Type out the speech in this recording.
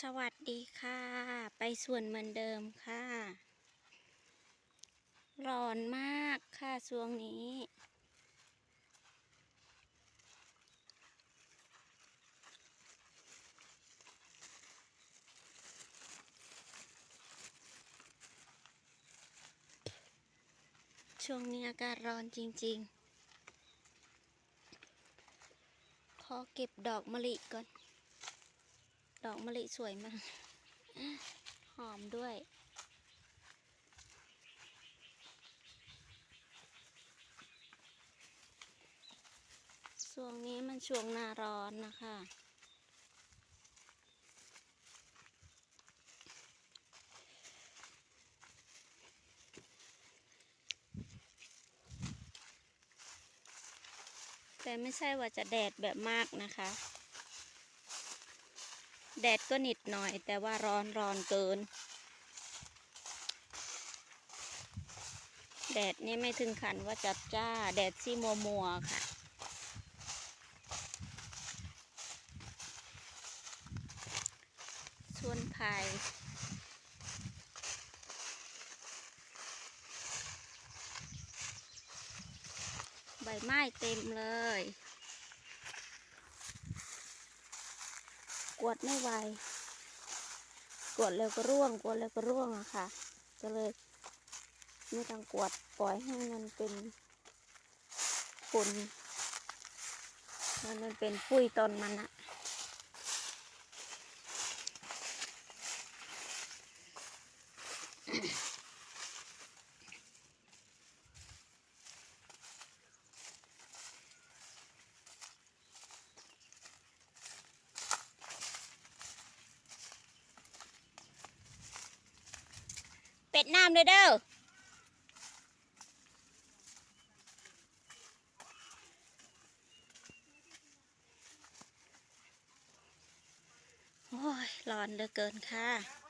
สวัสดีค่ะ ไปส่วนเหมือนเดิมค่ะ ร้อนมากค่ะช่วงนี้ ช่วงนี้อากาศร้อนจริง ๆ ขอเก็บดอกมะลิก่อน ดอกมะลิสวยมาก หอมด้วย ช่วงนี้มันช่วงหน้าร้อนนะคะแต่ไม่ใช่ว่าจะแดดแบบมากนะคะ แดดก็นิดหน่อย แต่ว่าร้อนร้อนเกิน แดดนี่ไม่ถึงขันว่าจัดจ้า แดดซี่มัวมัวค่ะ ส่วนไผ่ใบไม้เต็มเลย วดไม่ไหวกวดเร็วก็ร่วง กวดเร็วก็ร่วงอะค่ะ ก็เลยไม่ต้องกวดปล่อยให้มันเป็นฝุ่นมันเป็นปุ้ยตอนมันอะ เป็ดน้ำเลยเด้อโอ้ยร้อนเหลือเกินค่ะ